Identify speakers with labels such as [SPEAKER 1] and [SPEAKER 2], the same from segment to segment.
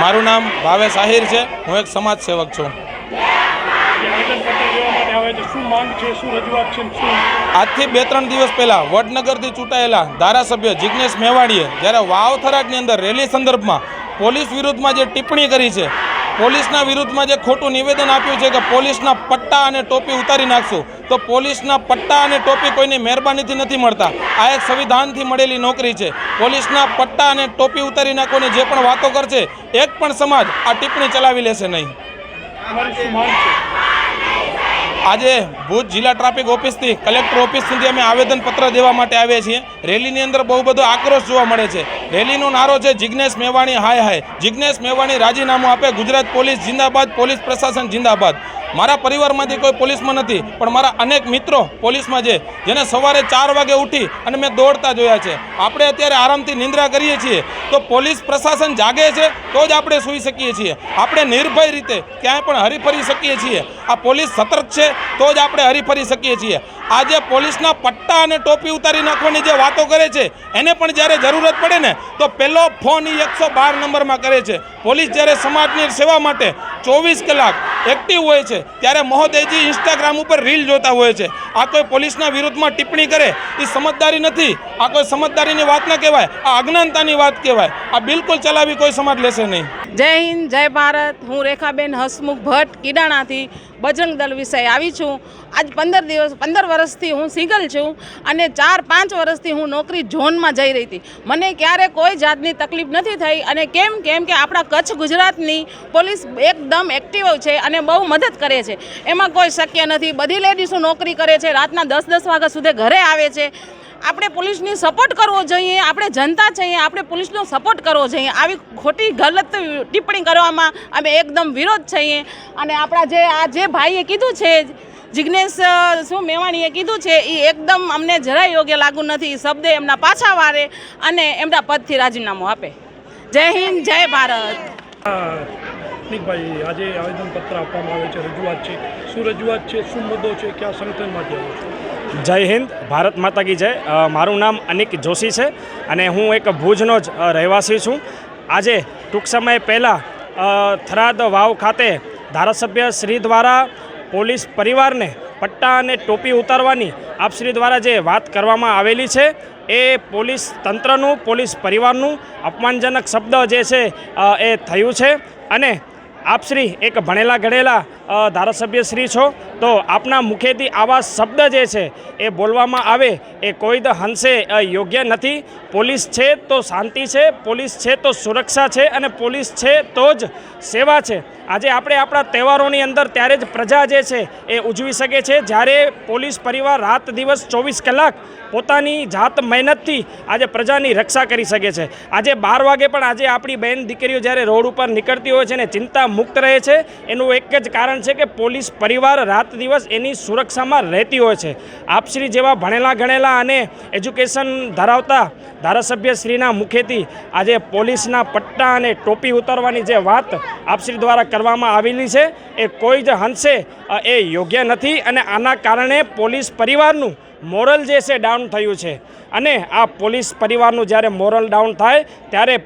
[SPEAKER 1] મારું નામ ભાવેશ આહિર છે. હું એક સમાજ સેવક છું. આજથી બે ત્રણ દિવસ પહેલા વડનગરથી ચૂંટાયેલા ધારાસભ્ય જિજ્ઞેશ મેવાણીએ જ્યારે વાવ થરાદની અંદર રેલી સંદર્ભમાં પોલીસ વિરુદ્ધમાં જે ટિપ્પણી કરી છે પોલીસના વિરુદ્ધમાં જે ખોટું નિવેદન આપ્યું છે કે પોલીસના પટ્ટા અને ટોપી ઉતારી નાખશું, તો પોલીસના પટ્ટા અને ટોપી કોઈની મહેરબાનીથી નથી મળતા. આ એક સંવિધાનથી મળેલી નોકરી છે. પોલીસના પટ્ટા અને ટોપી ઉતારી નાખવાની જે પણ વાતો કરશે, એક પણ સમાજ આ ટિપ્પણી ચલાવી લેશે નહીં. આજે ભુજ જિલ્લા ટ્રાફિક ઓફિસથી કલેક્ટર ઓફિસ સુધી અમે આવેદનપત્ર દેવા માટે આવ્યા છીએ. રેલીની અંદર બહુ બધો આક્રોશ જોવા મળે છે. રેલીનો નારો છે જિજ્ઞેશ મેવાણી, હાય હાય. જિજ્ઞેશ મેવાણી રાજીનામું આપે ગુજરાત પોલીસ, જિંદાબાદ પોલીસ પ્રશાસન, જિંદાબાદ. મારા પરિવારમાંથી કોઈ પોલીસમાં નથી, પણ મારા અનેક મિત્રો પોલીસમાં છે, જેને સવારે ચાર વાગે ઉઠી અને મેં દોડતા જોયા છે. આપણે અત્યારે આરામથી નિંદ્રા કરીએ છીએ. તો પોલીસ પ્રશાસન જાગે છે, તો જ આપણે સૂઈ શકીએ છીએ. આપણે નિર્ભય રીતે ક્યાંય પણ હરીફરી શકીએ છીએ. આ પોલીસ સતર્ક છે, તો જ આપણે હરીફરી શકીએ છીએ. આજે પોલીસના પટ્ટા અને ટોપી ઉતારી નાખવાની જે વાતો કરે છે, એને પણ જ્યારે જરૂરત પડે ને, તો પહેલો ફોન એ એકસો બાર નંબરમાં કરે છે. પોલીસ જ્યારે સમાજની સેવા માટે ચોવીસ કલાક એક્ટિવ હોય છે. ત્યારે મહોદયજી ઇન્સ્ટાગ્રામ ઉપર રીલ જોતા હોય છે. આ કોઈ પોલીસના વિરુદ્ધમાં ટિપ્પણી કરે, એ સમજદારી નથી. આ કોઈ સમજદારીની વાત ન કહેવાય, આ અજ્ઞાનતાની વાત કહેવાય. આ બિલકુલ ચલાવી કોઈ સમાજ લેશે નહીં.
[SPEAKER 2] જય હિન્દ, જય ભારત. હું રેખાબેન હસમુખ ભટ્ટ, કિડાણાથી બજરંગ દળ વિષય આવી છું. આજ પંદર દિવસ, પંદર વર્ષથી હું સિંગલ છું અને ચાર, પાંચ વર્ષથી હું નોકરી ઝોનમાં જઈ રહી હતી. મને ક્યારે કોઈ જાતની તકલીફ નથી થઈ અને કેમ કેમ કે આપણા કચ્છ ગુજરાતની પોલીસ એકદમ એક્ટિવ છે અને બહુ મદદ કરે છે. એમાં કોઈ શક્ય નથી. બધી લેડીઝો નોકરી કરે છે. રાતના દસ દસ વાગ્યા સુધી ઘરે આવે છે. આપણે પોલીસની સપોર્ટ કરવો જોઈએ, આપણે જનતા છીએ આપણે પોલીસનો સપોર્ટ કરવો જોઈએ. આવી ખોટી ગલત ટિપ્પણી કરવામાં અમે એકદમ વિરોધ છીએ અને આપણા જે, આ જે ભાઈએ કીધું છે જિજ્ઞેશ શું મેવાણીએ કીધું છે એ એકદમ અમને જરાય યોગ્ય લાગુ નથી. એ શબ્દે એમના પાછા વારે અને એમના પદથી રાજીનામું આપે. જય હિન્દ, જય ભારત.
[SPEAKER 3] ભાઈ આજે આવેદનપત્ર આપવામાં આવે છે, રજૂઆત છે. શું રજૂઆત છે, શું મુદ્દો છે, કયા સંગઠનમાંથી આવો છો?
[SPEAKER 4] જય હિન્દ, ભારત માતા કી જય. મારું નામ અનિક જોશી છે અને હું એક ભુજનો જ રહેવાસી છું. આજે ટૂંક સમય પહેલાં થરાદ વાવ ખાતે ધારાસભ્ય શ્રી દ્વારા પોલીસ પરિવારને પટ્ટા અને ટોપી ઉતારવાની આપશ્રી દ્વારા જે વાત કરવામાં આવેલી છે, એ પોલીસ તંત્રનું, પોલીસ પરિવારનું અપમાનજનક શબ્દ જે છે એ થયું છે. અને આપશ્રી એક ભણેલા ગણેલા ધારાસભ્ય શ્રી છો, તો આપના મુખેથી આવા શબ્દ જે છે એ બોલવામાં આવે એ કોઈ દ હંસે યોગ્ય નથી. પોલીસ છે તો શાંતિ છે, પોલીસ છે તો સુરક્ષા છે અને પોલીસ છે તો જ સેવા છે. આજે આપણે આપણા તહેવારોની અંદર ત્યારે જ પ્રજા જે છે એ ઉજવી શકે છે. જ્યારે પોલીસ પરિવાર રાત દિવસ ચોવીસ કલાક પોતાની જાત મહેનતથી આજે પ્રજાની રક્ષા કરી શકે છે. આજે બાર વાગે પણ આજે આપણી બહેન દીકરીઓ જ્યારે રોડ ઉપર નીકળતી હોય છે ને ચિંતા મુક્ત રહે છે, એનું એક જ કારણ છે કે પોલીસ પરિવાર રાત દિવસ એની સુરક્ષામાં રહેતી હોય છે. આપશ્રી જેવા ભણેલા ગણેલા અને એજ્યુકેશન ધરાવતા ધારાસભ્ય શ્રીના મુખેથી આજે પોલીસના પટ્ટા અને ટોપી ઉતારવાની જે વાત આપશ્રી દ્વારા કરવામાં આવેલી છે, એ કોઈ જ હંશે એ યોગ્ય નથી અને આના કારણે પોલીસ પરિવારનું મોરલ જે છે ડાઉન થયું છે. અને આ પોલીસ પરિવારનું જ્યારે મોરલ ડાઉન થાય, ત્યારે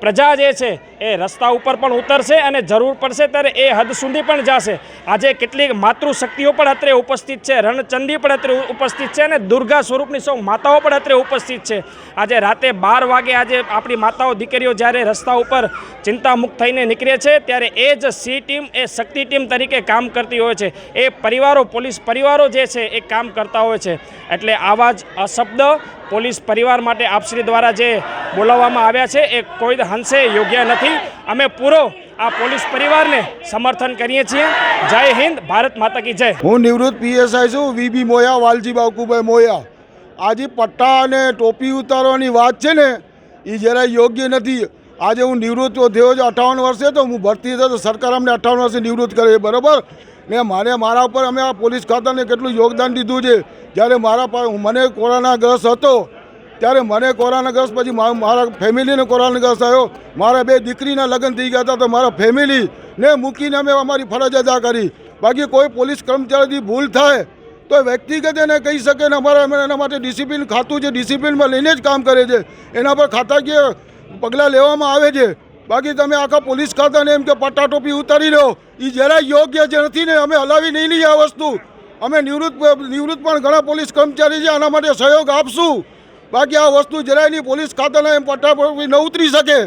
[SPEAKER 4] પ્રજા જે છે, એ રસ્તા ઉપર પણ ઉતરશે અને જરૂર પડશે ત્યારે એ હદ સુધી પણ જશે. આજે કેટલીક માતૃશક્તિઓ પણ અત્રે ઉપસ્થિત છે રણચંદી પણ અત્રે ઉપસ્થિત છે અને દુર્ગા સ્વરૂપની સૌ માતાઓ પણ અત્રે ઉપસ્થિત છે. આજે રાતે બાર વાગે આજે આપણી માતાઓ, દીકરીઓ જ્યારે રસ્તા ઉપર ચિંતામુક્ત થઈને નીકળે છે, ત્યારે એ જ સી ટીમ, એ શક્તિ ટીમ તરીકે કામ કરતી હોય છે. એ પરિવારો, પોલીસ પરિવારો જે છે, એ કામ કરતા હોય છે. એટલે આવા જ અશબ્દ પોલીસ પરિવાર માટે આપશ્રી દ્વારા જે બોલાવવામાં આવ્યા છે, એ કોઈ હંસે યોગ્ય નથી. અમે પૂરો આ પોલીસ પરિવારને સમર્થન કરીએ છીએ. જય હિન્દ, ભારત માતા કી જય.
[SPEAKER 5] હું નિવૃત્ત પીએસઆઈ છું, વીબી મોયા વાલજી બાકુભાઈ મોયા. આજે પટ્ટા અને ટોપી ઉતારવાની વાત છે ને એ જરા યોગ્ય નથી. આજે હું નિવૃત્ત થયો છું અઠાવન વર્ષે તો હું ભરતી થયો સરકાર અમને અઠાવન વર્ષે નિવૃત્ત કરે, બરાબર? ને મારે મારા ઉપર અમે આ પોલીસ ખાતાને કેટલું યોગદાન દીધું છે? જ્યારે મારા મને કોરોનાગ્રસ્ત હતો, ત્યારે મને કોરોનાગ્રસ્ત પછી મારા ફેમિલીને કોરોનાગ્રસ્ત આવ્યો મારા બે દીકરીના લગ્ન થઈ ગયા હતા, તો મારા ફેમિલીને મૂકીને અમે અમારી ફરજ અદા કરી. બાકી કોઈ પોલીસ કર્મચારીથી ભૂલ થાય, તો વ્યક્તિગત એને કહી શકે ને અમારા અમે એના માટે ડિસિપ્લિન ખાતું છે, ડિસિપ્લિનમાં લઈને જ કામ કરે છે. એના પર ખાતાકીય પગલાં લેવામાં આવે છે. બાકી તમે આખા પોલીસ ખાતાને એમ કે પટ્ટા ટોપી ઉતારી લો એ જરાય યોગ્ય જે નથી ને અમે હલાવી નહીં લઈએ આ વસ્તુ. અમે નિવૃત્ત નિવૃત્ત પણ ઘણા પોલીસ કર્મચારી છે, આના માટે સહયોગ આપશું. બાકી આ વસ્તુ જરાય નહીં, પોલીસ ખાતાના એમ પટ્ટા ટોપી ન ઉતરી શકે.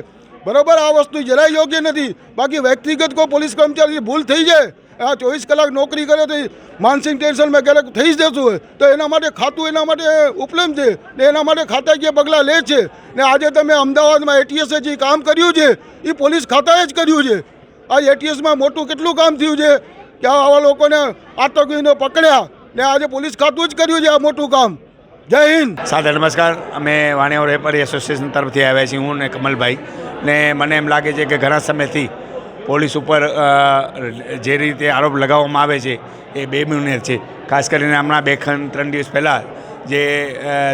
[SPEAKER 5] બરાબર, આ વસ્તુ જરાય યોગ્ય નથી. બાકી વ્યક્તિગત કોઈ પોલીસ કર્મચારી ભૂલ થઈ જાય આ ચોવીસ કલાક નોકરી કરે તો માનસિક ટેન્શનમાં ક્યારેક થઈ જ જતું હોય. તો એના માટે ખાતું એના માટે ઉપલબ્ધ છે. ને એના માટે ખાતાકીય પગલાં લે છે? ને આજે તમે અમદાવાદમાં એટીએસે જે કામ કર્યું છે એ પોલીસ ખાતાએ જ કર્યું છે. આ એટીએસમાં મોટું કેટલું કામ થયું છે? કે આવા લોકોને આતંકવાદીને પકડ્યા ને આજે પોલીસ ખાતું જ કર્યું છે આ મોટું કામ. જય હિન્દ.
[SPEAKER 6] સાદર નમસ્કાર. અમે વાણિયાઓ વેપારી એસોસિએશન તરફથી આવ્યા છીએ. હું ને કમલભાઈ. ને મને એમ લાગે છે કે ઘણા સમયથી પોલીસ ઉપર જે રીતે આરોપ લગાવવામાં આવે છે, એ બેબુનિયાદ છે. ખાસ કરીને હમણાં બે ત્રણ દિવસ પહેલાં જે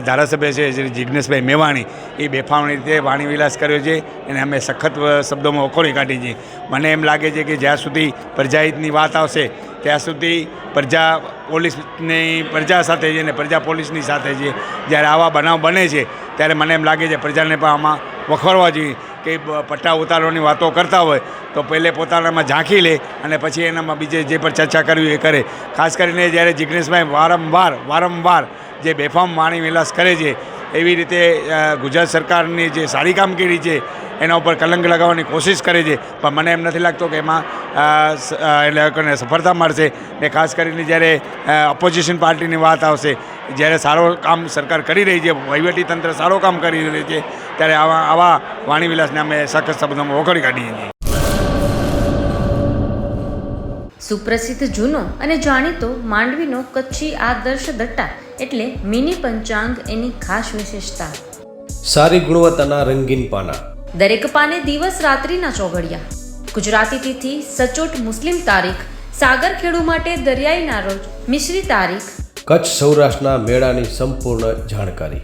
[SPEAKER 6] ધારાસભ્ય છે શ્રી જિજ્ઞેશભાઈ મેવાણી, એ બેફાવણી રીતે વાણીવિલાસ કર્યો છે. એને અમે સખત શબ્દોમાં વખોડી કાઢી છે. મને એમ લાગે છે કે જ્યાં સુધી પ્રજાહિતની વાત આવશે, ત્યાં સુધી પ્રજા પોલીસની પ્રજા સાથે છે ને પ્રજા પોલીસની સાથે છે. જ્યારે આવા બનાવ બને છે, ત્યારે મને એમ લાગે છે પ્રજાને પણ આમાં વખોડવા જોઈએ. કે પટ્ટા ઉતારવાની વાતો કરતા હોય તો પહેલે પોતાનામાં ઝાંખી લે અને પછી એનામાં બીજે જે પણ ચર્ચા કરવી એ કરે. ખાસ કરીને જ્યારે જિજ્ઞેશભાઈ વારંવાર વારંવાર જે બેફામ વાણી વિલાસ કરે છે એવી રીતે ગુજરાત સરકારની જે સારી કામગીરી છે એના ઉપર કલંક લગાવવાની કોશિશ કરે છે. પણ મને એમ નથી લાગતો કે એમાં અ, સ- અ, એ લોકોને સફળતા મળશે. ને ખાસ કરીને જ્યારે ઓપોઝિશન પાર્ટીની વાત આવશે જ્યારે સારો કામ સરકાર કરી રહી છે વહીવટી તંત્ર સારો કામ કરી રહી છે ત્યારે આવા આવા વાણી વિલાસને અમે સખત શબ્દોમાં વખોડી કાઢીએ છીએ.
[SPEAKER 7] સુપ્રસિદ્ધ જૂનો અને જાણીતો માંડવીનો કચ્છી આદર્શ દટ્ટા એટલે મિની પંચાંગ એની ખાસ વિશેષતા.
[SPEAKER 8] સારી ગુણવત્તાના રંગીન પાના.
[SPEAKER 7] દરેક પાને દિવસ રાત્રિના ચોઘડિયા. ગુજરાતી તિથિ સચોટ મુસ્લિમ તારીખ સાગર ખેડુ માટે દરિયાઈના રોજ મિશ્રી તારીખ.
[SPEAKER 8] કચ્છ સૌરાષ્ટ્રના મેળાની સંપૂર્ણ જાણકારી.